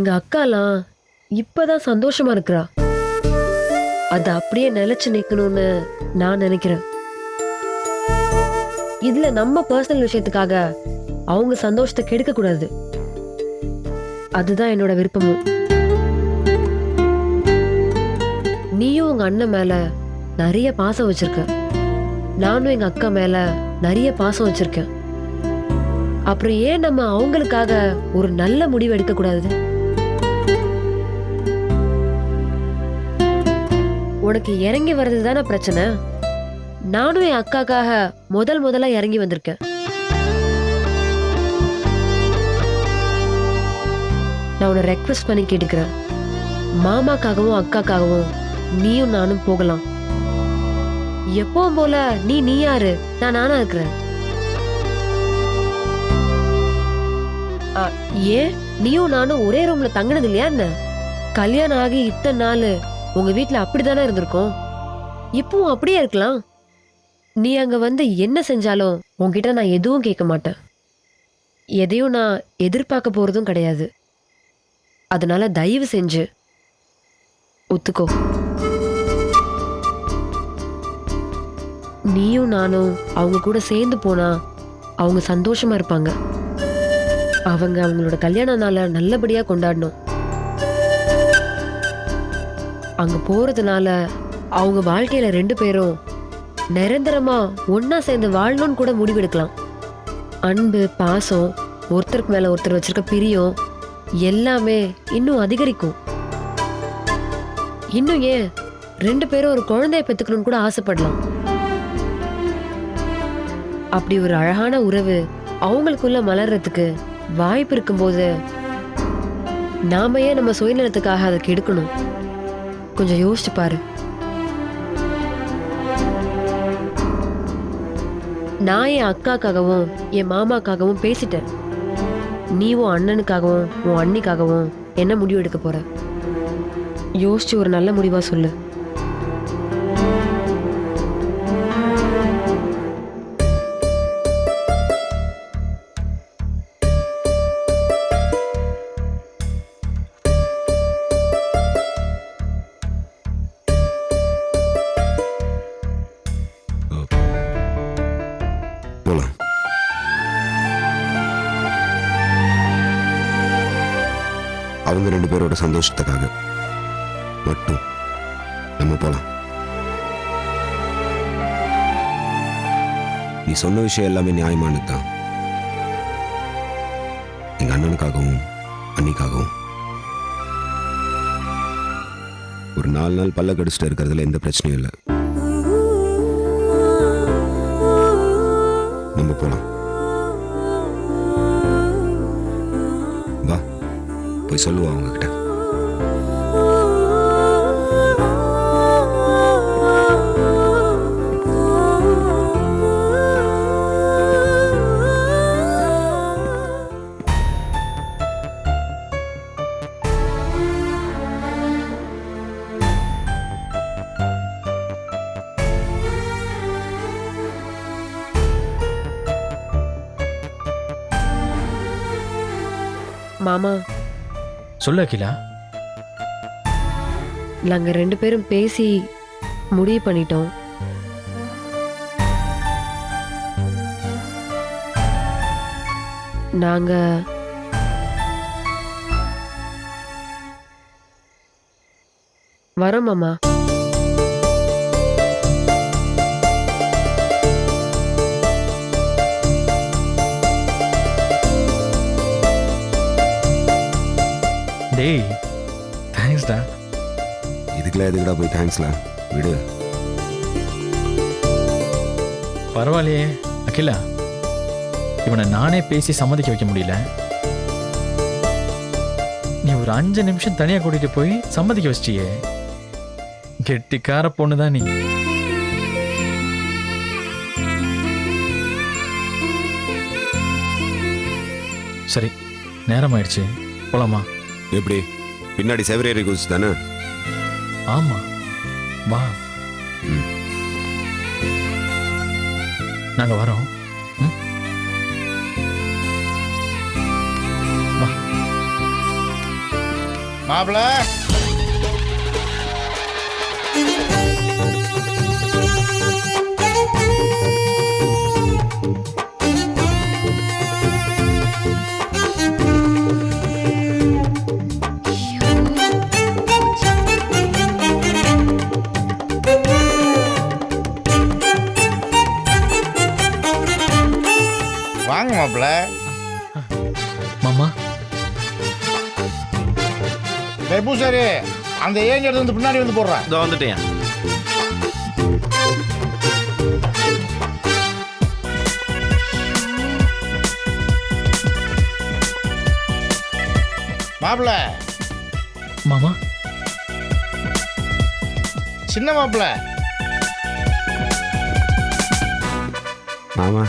எங்க அக்காலாம் இப்பதான் சந்தோஷமா இருக்கிறா. அது அப்படியே நிலைச்சு நிக்கணும்னு நான் நினைக்கிறேன். இதுல நம்ம பர்சனல் விஷயத்துக்காக அவங்க சந்தோஷத்தை கெடுக்க கூடாது. அதுதான் என்னோட விருப்பமும். நீயும் உங்க அண்ணன் மேல நிறைய பாசம் வச்சிருக்க. நானும் எங்க அக்கா மேல நிறைய பாசம் வச்சிருக்கேன். அப்புறம் ஏன் நம்ம அவங்களுக்காக ஒரு நல்ல முடிவு எடுக்க கூடாது உனக்கு இறங்கி வர்றது தானே பிரச்சனை? நானும் என் அக்காக்காக முதல் முதல்ல இறங்கி வந்திருக்கேன். நான் உன்னை ரெக்வஸ்ட் பண்ணி கேட்டுக்கிறேன். மாமாக்காகவும் அக்காக்காகவும் நீயும் நானும் போகலாம். எப்பவும் போல நீ நீ யாரு? நான் நானா இருக்கிறேன். ஏன்? நீயும் நானும் ஒரே ரூம்ல தங்கினது இல்லையா என்ன? கல்யாணம் ஆகி இத்தனை நாள் உங்க வீட்டில் அப்படிதானே இருந்திருக்கோம்? இப்பவும் அப்படியே இருக்கலாம். நீ அங்க வந்து என்ன செஞ்சாலும் உன்கிட்ட நான் எதுவும் கேட்க மாட்டேன். எதையும் நான் எதிர்பார்க்க போறதும் கிடையாது. அதனால தயவு செஞ்சு ஒத்துக்கோ. நீயும் நானும் அவங்க கூட சேர்ந்து போனா அவங்க சந்தோஷமா இருப்பாங்க. அவங்க அவங்களோட கல்யாண நாளை நல்லபடியா கொண்டாடணும். அங்க போறதுனால அவங்க வாழ்க்கையில ரெண்டு பேரும் நிரந்தரமா ஒன்றா சேர்ந்து வாழணும்னு கூட முடிவெடுக்கலாம். அன்பு பாசம் ஒருத்தருக்கு மேல ஒருத்தர் வச்சிருக்க பிரியம் எல்லாமே இன்னும் அதிகரிக்கும். இன்னும் ஏன் ரெண்டு பேரும் ஒரு குழந்தைய பெற்றுக்கணும்னு கூட ஆசைப்படலாம். அப்படி ஒரு அழகான உறவு அவங்களுக்குள்ள மலர்றதுக்கு வாய்ப்பு இருக்கும்போது நாம ஏன் நம்ம சுயநலத்துக்காக அதை கெடுக்கணும்? கொஞ்சம் யோசிச்சு பாரு. நான் என் அக்காக்காகவும் என் மாமாக்காகவும் பேசிட்டேன். நீ உன் அண்ணனுக்காகவும் உன் அண்ணிக்காகவும் என்ன முடிவு எடுக்க போற? யோசிச்சு ஒரு நல்ல முடிவா சொல்லு. அவங்க சந்தோஷத்துக்காக. மட்டும் நம்ம போலாம். நீ சொன்ன விஷயம் எல்லாமே நியாயமானது தான். எங்க அண்ணனுக்காகவும் அன்னிக்காகவும் ஒரு நாலு நாள் பல்ல கடிச்சிட்டு இருக்கிறதுல எந்த பிரச்சனையும் இல்லை. நம்ம போலாம். வா போய் சொல்லுவா அவங்கக்கிட்ட மாமா. சொல்லு அகிலா. நாங்க ரெண்டு பேரும் பேசி முடிவு பண்ணிட்டோம். நாங்க வரோம் மாமா. டேய். தேங்க்ஸ்டா இதுக்கெல்லாம் எதுக்குடா போய் தேங்க்ஸ்ல விடு. பரவாயில்லையே. அகிலா இவனை நானே பேசி சம்மதிக்க வைக்க முடியல. நீ ஒரு அஞ்சு நிமிஷம் தனியா கூட்டிட்டு போய் சம்மதிக்க வச்சிட்டியே. கெட்டிக்கார பொண்ணு தான் நீ. சரி நேரம் ஆயிடுச்சு போலாமா? எப்படி? பின்னாடி செவரேறி குதிச்சு தானே ஆமா. வா. ம். நாங்க வரோம். ம்? அந்த எடுத்து வந்து பின்னாடி வந்து போடுறேன் இதோ வந்துட்டேன். மாப்பிள மாமா. சின்ன மாப்பிள மாமா.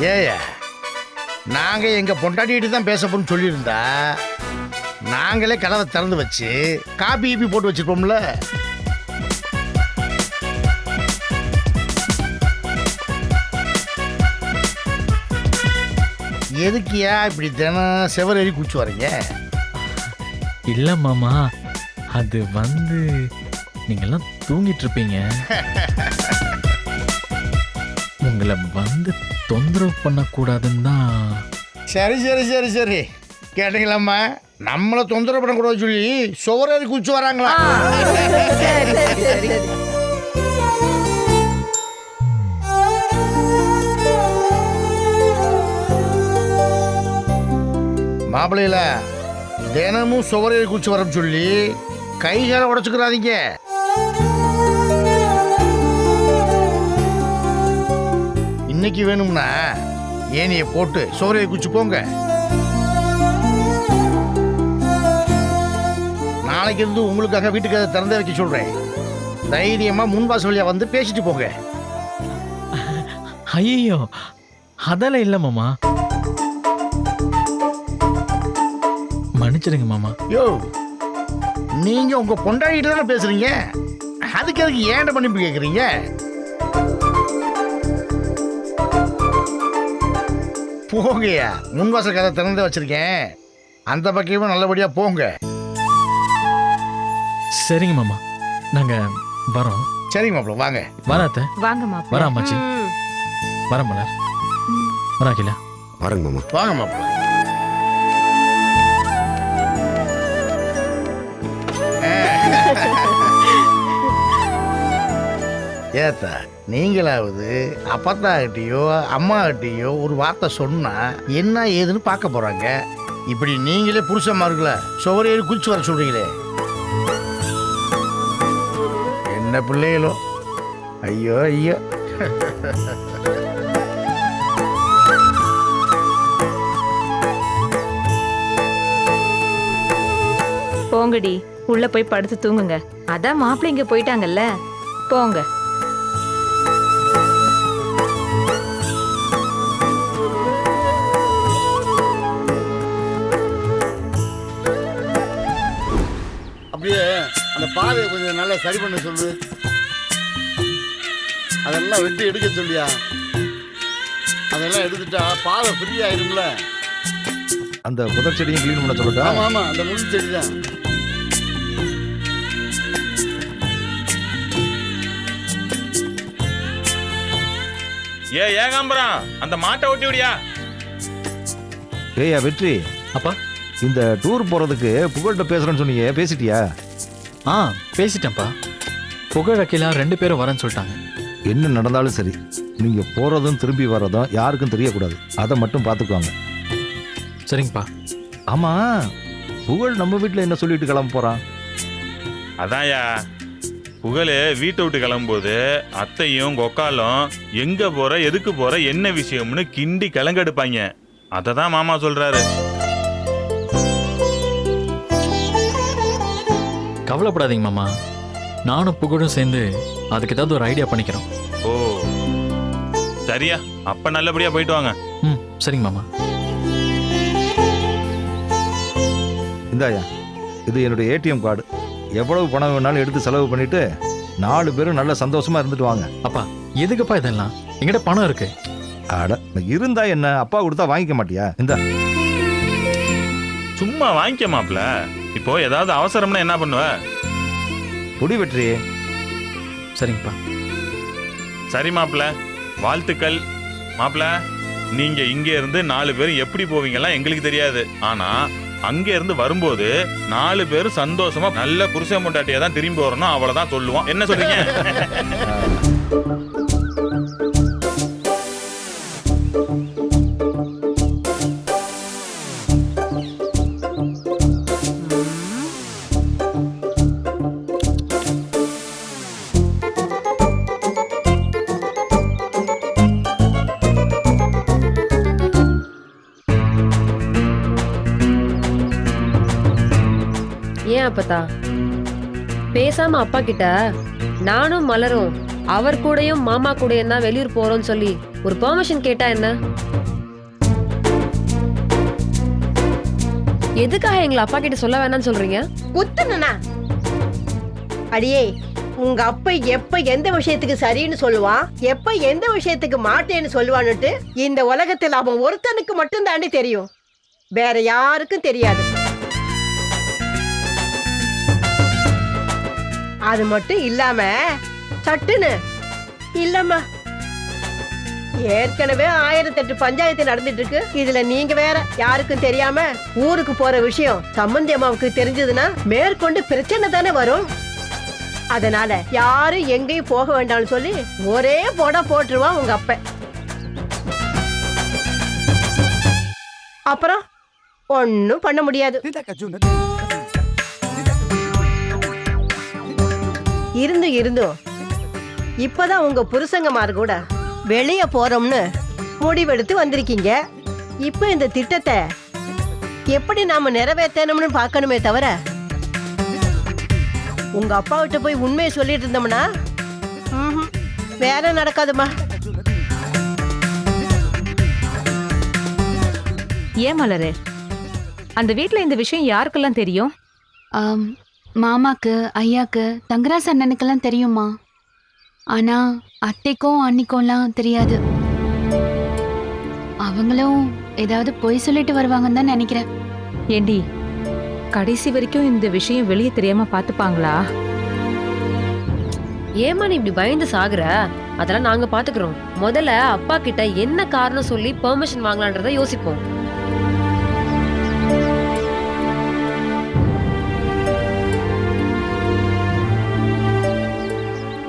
ஏயா நாங்க எங்க பொண்டாட்டிகிட்ட தான் பேச போறோம்னு சொல்லியிருந்தா நாங்களே கதவை திறந்து வச்சு காப்பி ஈப்பி போட்டு வச்சிருப்போம்ல. எதுக்குயா இப்படி தினம் செவரேறி குச்சி வரீங்க? இல்ல மாமா. அது வந்து நீங்கெல்லாம் தூங்கிட்டு இருப்பீங்க. உங்களை வந்து தொந்தரவு பண்ணக்கூடாதுன்னு தான். சரி சரி சரி சரி. கேட்டீங்களாம்மா? நம்மளை தொந்தரவு பண்ணக்கூடாது சொல்லி சுவரேறி குச்சி வராங்களா? மாப்பிள்ளையில தினமும் சுவரேறி குச்சி வர சொல்லி கை காலை உடச்சுக்கிறாதீங்க. இன்னைக்கு வேணும்னா ஏனியை போட்டு சுவரேறி குச்சி போங்க. நாளைக்கு இருந்து உங்களுக்காக வீட்டுக்கு அதை திறந்தே வைக்க சொல்றேன். தைரியமா முன்வாசல் வழியா வந்து பேசிட்டு போங்க. ஐயோ அதெல்லாம் இல்ல மாமா. மன்னிச்சிடுங்க மாமா. யோ நீங்க உங்க பொண்டாடிட்டு தானே பேசுறீங்க? அதுக்கு அதுக்கு ஏன்ட மன்னிப்பு கேக்குறீங்க? போங்கய்யா. முன்வாசல் கதை திறந்தே வச்சிருக்கேன். அந்த பக்கமும் நல்லபடியா போங்க. சரிங்க மாமா. நாங்க வரோம். சரிங்க மாப்பிள்ள வாங்க. வராத்த வாங்க மாப்பிள்ள. வரா அம்மாச்சி. ம். வர மலர். வரா கிலா வரேங்க மாமா. வாங்க மாப்பிள்ள. ஏத்தா நீங்களாவது அப்பத்தாகிட்டயோ அம்மாகிட்டயோ ஒரு வார்த்தை சொன்னா என்ன ஏதுன்னு பார்க்க போறாங்க. இப்படி நீங்களே புருஷமா இருக்கல சுவரையே குதிச்சு வர சொல்றீங்களே. என்ன பிள்ளைகளோ? ஐயோ ஐயோ. போங்கடி உள்ள போய் படுத்து தூங்குங்க. அதான் மாப்பிள்ளை இங்க போயிட்டாங்கல்ல. போங்க. அப்படியே அந்த பாதையை கொஞ்சம் நல்லா சரி பண்ண சொல்லு. அதெல்லாம் வெட்டி எடுக்க சொல்லியா? அதெல்லாம் எடுத்துட்டா பாதை ஃப்ரீ ஆயிரும்ல? அந்த புதர் செடியும் க்ளீன் பண்ண சொல்லட்டா? ஆமா ஆமா அந்த முள் செடி தான் ஏ ஏகாம்பரம் அந்த மாட்டை ஓட்டி விடியா? ஏய்யா வெற்றி. அப்பா. இந்த டூர் போறதுக்கு புகழ்கிட்ட பேசுறேன்னு சொன்னீங்க பேசிட்டியா? ஆ பேசிட்டேன்ப்பா. புகழ் அகிலா ரெண்டு பேரும் வரேன்னு சொல்லிட்டாங்க. என்ன நடந்தாலும் சரி நீங்க போறதும் திரும்பி வர்றதும் யாருக்கும் தெரியக்கூடாது. அதை மட்டும் பார்த்துக்குவாங்க சரிங்கப்பா. ஆமா புகழ் நம்ம வீட்டில் என்ன சொல்லிட்டு கிளம்ப போறான்? அதான்யா புகழ் வீட்டை விட்டு கிளம்பும்போது அத்தையும் கொக்காலும் எங்க போற எதுக்கு போற என்ன விஷயம்னு கிண்டி கிளங்கெடுப்பாங்க அதை தான் மாமா சொல்றாரு. கவலைப்படாதீங்க மாமா. நானும் புகழும் சேர்ந்து அதுக்கு ஏதாவது ஒரு ஐடியா பண்ணிக்கிறோம். ஓ சரியா. அப்ப நல்லபடியா போயிட்டு வாங்க. ம் சரிங்க மாமா. இந்தாயா இது என்னுடைய ஏடிஎம் கார்டு எவ்வளவு பணம் வேணாலும் எடுத்து செலவு பண்ணிட்டு நாலு பேரும் நல்ல சந்தோஷமா இருந்துட்டு வாங்க. அப்பா எதுக்குப்பா இதெல்லாம்? என்கிட்ட பணம் இருக்கு. அட இருந்தா என்ன? அப்பா கொடுத்தா வாங்கிக்க மாட்டியா? இந்த. சும்மா வாங்கிக்க மாப்ள இப்போ ஏதாவது அவசரம்னா என்ன பண்ணுவ? பொடி வெற்றி சரிங்கப்பா. சரி மாப்ள வாழ்த்துக்கள். மாப்ள நீங்க இங்க இருந்து நாலு பேரும் எப்படி போவீங்கலாம் எங்களுக்கு தெரியாது. ஆனா அங்க இருந்து வரும்போது நாலு பேரும் சந்தோஷமா நல்ல புருஷன் பொண்டாட்டியா தான் திரும்பி வரணும் அவ்வளவுதான் சொல்லுவோம் என்ன சொல்றீங்க? ஏன் பேசாம அப்பா கிட்ட நானும் மலரும் அவர் கூடயும் மாமா கூடயும் தான் வெளியூர் போறோம்னு சொல்லி ஒரு பெர்மிஷன் கேட்டா என்ன? எதுக்காக எங்களை அப்பா கிட்ட சொல்ல வேணாம்னு சொல்றீங்க? குத்துனா அடியே உங்க அப்பா எப்ப எந்த விஷயத்துக்கு சரின்னு சொல்லுவான் எப்ப எந்த விஷயத்துக்கு மாட்டேன்னு சொல்லுவான்னுட்டு இந்த உலகத்தில் அவன் ஒருத்தனுக்கு மட்டும் தாண்டி தெரியும். வேற யாருக்கும் தெரியாது. அது மட்டும் இல்லாம சட்டுன்னு. இல்லம்மா. ஏற்கனவே ஆயிரத்தெட்டு பஞ்சாயத்து நடந்துட்டு இருக்கு இதுல நீங்க வேற யாருக்கும் தெரியாம ஊருக்கு போற விஷயம் சம்பந்தி அம்மாவுக்கு தெரிஞ்சதுன்னா மேற்கொண்டு பிரச்சனை தானே வரும். அதனால யாரும் எங்கேயும் போக வேண்டாம்னு சொல்லி ஒரே போட போட்டுருவான் உங்க அப்ப. அப்புறம் ஒன்னும் பண்ண முடியாது. இருந்து இருந்தும் இப்பதான் உங்க புருஷங்கமார் கூட வெளிய போறோம்னு முடிவெடுத்து வந்திருக்கீங்க. இப்ப இந்த திட்டத்தை எப்படி நாம நிறைவேற்றணும்னு பார்க்கணுமே தவிர உங்க அப்பா கிட்ட போய் உண்மையை சொல்லிட்டு இருந்தோம்னா வேலை நடக்காதுமா ஏன் மலரு? அந்த வீட்ல இந்த விஷயம் யாருக்கெல்லாம் தெரியும்? ஆம், மாமாக்கு ஐயாக்கு தங்கராஜ் அண்ணனுக்கெல்லாம் தெரியுமா? ஆனா அத்தைக்கும் அன்னிக்கும்லாம் தெரியாது. அவங்களும் ஏதாவது பொய் சொல்லிட்டு வருவாங்கன்னு தான் நினைக்கிறேன். ஏண்டி கடைசி வரைக்கும் இந்த விஷயம் வெளியே தெரியாம பாத்துப்பாங்களா ஏமா நீ இப்படி பயந்து சாகுற? அதெல்லாம் நாங்க பாத்துக்கிறோம் முதல்ல அப்பா கிட்ட என்ன காரணம் சொல்லி பெர்மிஷன் வாங்கலான்றத யோசிப்போம்.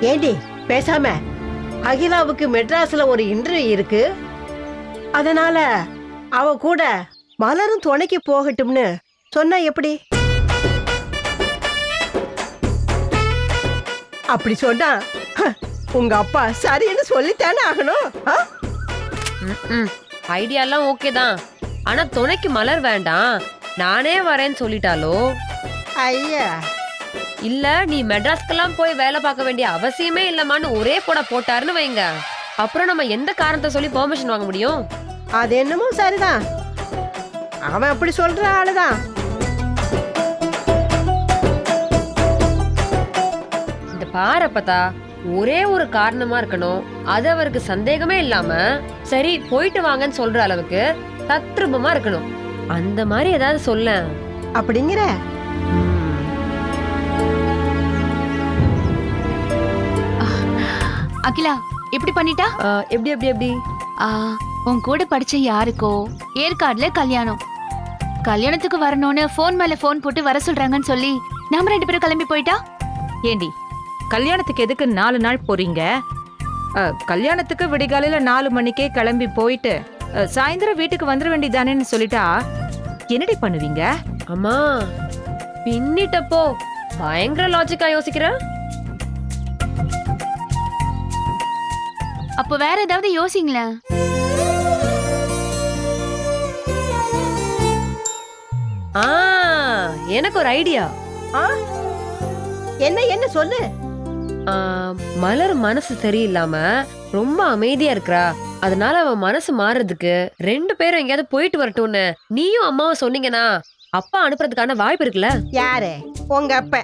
ஏண்டி பேசாம அகிலாவுக்கு மெட்ராஸ்ல ஒரு இன்டர்வியூ இருக்கு. அதனால அவ கூட மலரும் துணைக்கு போகட்டும்னு சொன்னா எப்படி? அப்படி சொன்னா உங்க அப்பா சரின்னு சொல்லித்தானே ஆகணும் ஆ? ஐடியா எல்லாம் ஓகே தான். ஆனா துணைக்கு மலர் வேண்டாம். நானே வரேன்னு சொல்லிட்டாலோ? ஐயா இல்ல நீ மெட்ராஸ்க்கெல்லாம் போய் வேலை பார்க்க வேண்டிய அவசியமே இல்லமான்னு ஒரே போட போட்டாருன்னு வைங்க. அப்புறம் நம்ம எந்த காரணத்தை சொல்லி பெர்மிஷன் வாங்க முடியும்? அது என்னமோ சரிதான். அவன் அப்படி சொல்ற ஆளுதான். இந்த பாரப்பதா ஒரே ஒரு காரணமா இருக்கணும். அது அவருக்கு சந்தேகமே இல்லாம சரி போயிட்டு வாங்கன்னு சொல்ற அளவுக்கு தத்ரூபமா இருக்கணும். அந்த மாதிரி ஏதாவது சொல்ல அப்படிங்கிற? அகிலா இப்படி பண்ணிட்டா? எப்படி எப்படி எப்படி? ஆ, உன் கூட படிச்ச யாருக்கோ? ஏற்காடுல கல்யாணம். கல்யாணத்துக்கு வரணும்னு ஃபோன் மேல ஃபோன் போட்டு வர சொல்றாங்கன்னு சொல்லி நாம ரெண்டு பேரும் கிளம்பி போயிட்டா? ஏண்டி கல்யாணத்துக்கு எதுக்கு நாலு நாள் போறீங்க? கல்யாணத்துக்கு விடிகாலையில நாலு மணிக்கே கிளம்பி போயிட்டு சாயந்தரம் வீட்டுக்கு வந்துட வேண்டியதானேன்னு சொல்லிட்டா என்னடி பண்ணுவீங்க? அம்மா பின்னிட்டப்போ பயங்கர லாஜிக்கா யோசிக்கிற? அப்போ வேற ஏதாவது யோசிங்களேன். ஆ எனக்கு ஒரு ஐடியா. ஆ? என்ன என்ன சொல்லு. மலர் மனசு சரியில்லாம ரொம்ப அமைதியா இருக்கறா. அதனால அவ மனசு மாறுறதுக்கு ரெண்டு பேரும் எங்கேயாவது போயிட்டு வரட்டும்னு நீயும் அம்மாவும் சொன்னீங்கன்னா அப்பா அனுப்புறதுக்கான வாய்ப்பு இருக்குல்ல? யாரு? உங்க அப்ப.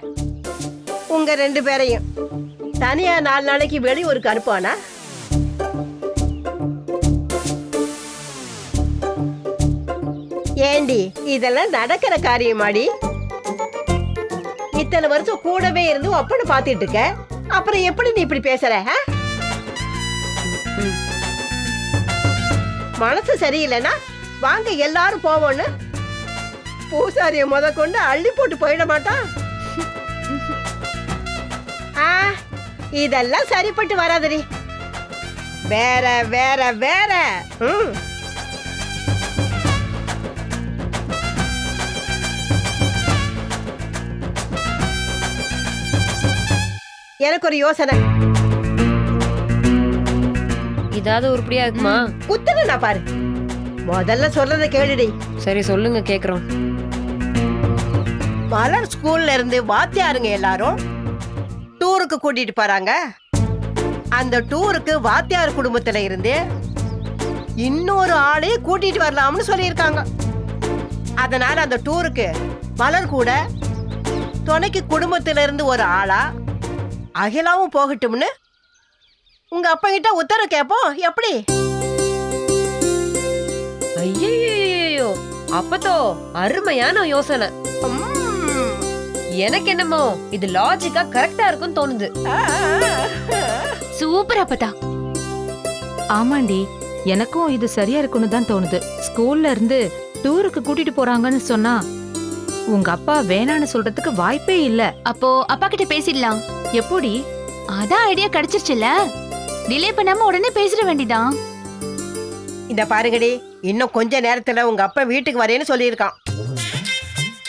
உங்க ரெண்டு பேரையும். தனியா நாலு நாளைக்கு வெளியூருக்கு அனுப்புவானா? ஏண்டி? இதெல்லாம் நடக்கிற காரியமாடி? இத்தனை வருஷம் கூடவே இருந்து அப்பன்னு பாத்துட்டு இருக்க. அப்புறம் எப்படி நீ இப்படி பேசுற மனசு சரியில்லைன்னா வாங்க எல்லாரும் போவோன்னு பூசாரிய முத கொண்டு அள்ளி போட்டு போயிட மாட்டான். ஆ, இதெல்லாம் சரிப்பட்டு வராதடி. வேற வேற வேற. ம். எனக்கு ஒரு யோசனை. இதாவது உருப்படியா இருக்குமா? குத்துன நான் பாரு. முதல்ல சொல்றத கேளுடி. சரி சொல்லுங்க கேக்குறோம். மலர் ஸ்கூல்ல இருந்து வாத்தியாருங்க எல்லாரும் டூருக்கு கூட்டிட்டு போறாங்க. அந்த டூருக்கு வாத்தியார் குடும்பத்துல இருந்து இன்னொரு ஆளே கூட்டிட்டு வரலாம்னு சொல்லியிருக்காங்க. அதனால அந்த டூருக்கு மலர் கூட துணைக்கு குடும்பத்துல இருந்து ஒரு ஆளா அகிலாவும் போகட்டும்னு? உங்க அப்பா கிட்ட உத்தரவு கேட்போம் எப்படி? ஐயோ அப்பத்தோ அருமையான யோசனை. எனக்கு என்னமோ இது லாஜிக்கா கரெக்டா இருக்கும்னு தோணுது. சூப்பர் அப்பதா. ஆமாண்டி எனக்கும் இது சரியா இருக்குன்னு தான் தோணுது. ஸ்கூல்ல இருந்து டூருக்கு கூட்டிட்டு போறாங்கன்னு சொன்னா உங்க அப்பா வேணான்னு சொல்றதுக்கு வாய்ப்பே இல்ல. அப்போ அப்பா கிட்ட பேசிடலாம். எப்படி? அதான் ஐடியா கிடைச்சிருச்சுல டிலே பண்ணாம உடனே பேசிட வேண்டியதான் இந்த பாருங்கடி இன்னும் கொஞ்ச நேரத்துல உங்க அப்பா வீட்டுக்கு வரேன்னு சொல்லியிருக்கான்.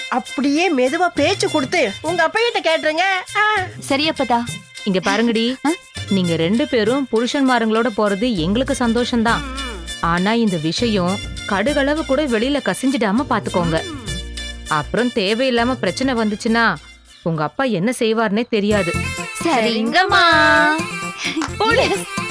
அப்படியே மெதுவா பேச்சு கொடுத்து உங்க அப்பா கிட்ட கேட்டுருங்க. ஆ. சரி அப்பதா. இங்க பாருங்கடி ஆ? நீங்க ரெண்டு பேரும் புருஷன்மாருங்களோட போறது எங்களுக்கு சந்தோஷம்தான். ஆனா இந்த விஷயம் கடுகளவு கூட வெளியில கசிஞ்சிடாம பாத்துக்கோங்க. அப்புறம் தேவையில்லாம பிரச்சனை வந்துச்சுன்னா உங்க அப்பா என்ன செய்வார்னே தெரியாது. சரிங்கம்மா. Yes.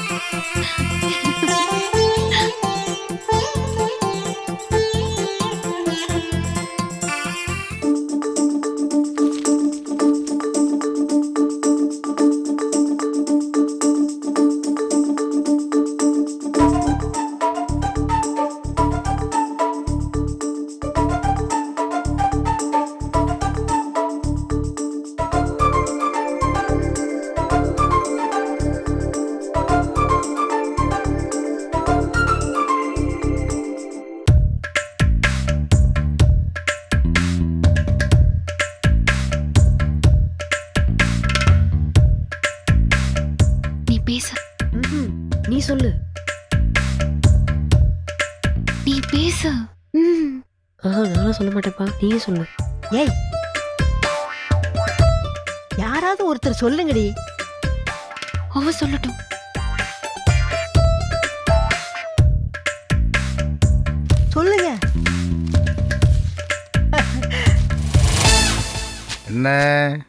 மாட்டேப்பா நீயே சொல்லு. ஏய். யாராவது ஒருத்தர் சொல்லுங்கடி. அவ சொல்லட்டும். சொல்லுங்க. என்ன?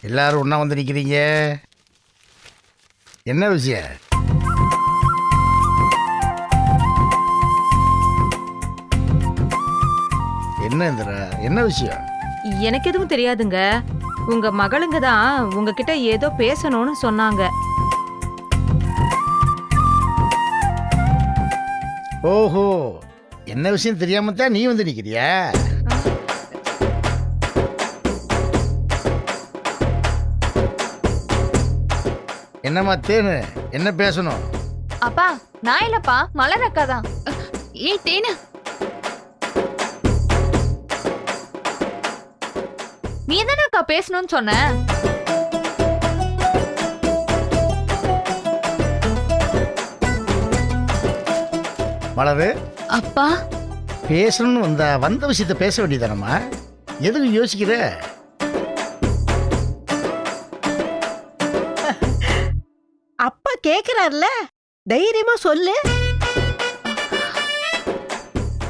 எல்லாரும் ஒன்றா வந்து நிற்கிறீங்க என்ன விஷயம்? என்ன இந்திரா? என்ன விஷயம்? எனக்கு எதுவும் தெரியாதுங்க. உங்க மகளுங்க தான் உங்ககிட்ட ஏதோ பேசணும்னு சொன்னாங்க. ஓஹோ. என்ன விஷயம் தெரியாம தான் நீ வந்து நிற்கிறியா என்னம்மா தேனு? என்ன பேசணும்? அப்பா நான் இல்லப்பா மலர் அக்கா தான். ஏய் தேனு. நீ தானே அக்கா பேசணும்னு சொன்ன? மலரு அப்பா. பேசணும்னு வந்தா வந்த விஷயத்த பேச வேண்டியதானம்மா? எதுக்கு யோசிக்கிற? அப்பா கேக்குறாருல தைரியமா சொல்லு.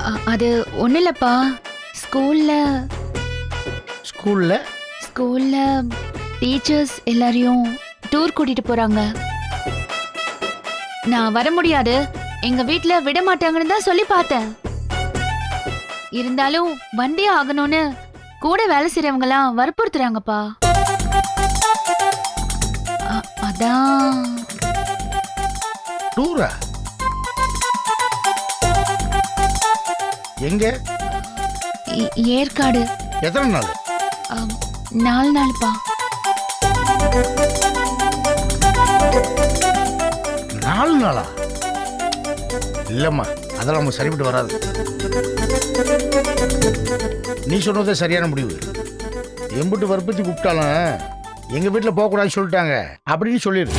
அ- அது ஒண்ணு இல்லப்பா ஸ்கூல்ல ஸ்கூல்ல? ஸ்கூல்ல டீச்சர்ஸ் எல்லாரையும் டூர் கூட்டிட்டு போறாங்க. நான் வர முடியாது. எங்க வீட்ல விட மாட்டாங்கன்னு தான் சொல்லி பார்த்தேன். இருந்தாலும் வந்தே ஆகணும்னு கூட வேலை செய்றவங்கலாம் வற்புறுத்துறாங்கப்பா. அ- அதான். டூரா? எங்க? ஏ- ஏற்காடு. எத்தனை நாள்? நாலு நாள்ப்பா. நாலு நாளா? இல்லைம்மா அதெல்லாம் நம்ம சரிப்பட்டு வராது. நீ சொன்னதே சரியான முடிவு. எம்பிட்டு வற்புறுத்தி கூப்பிட்டாலும் எங்கள் வீட்டில் போகக்கூடாதுன்னு சொல்லிட்டாங்க. அப்படின்னு சொல்லிடு.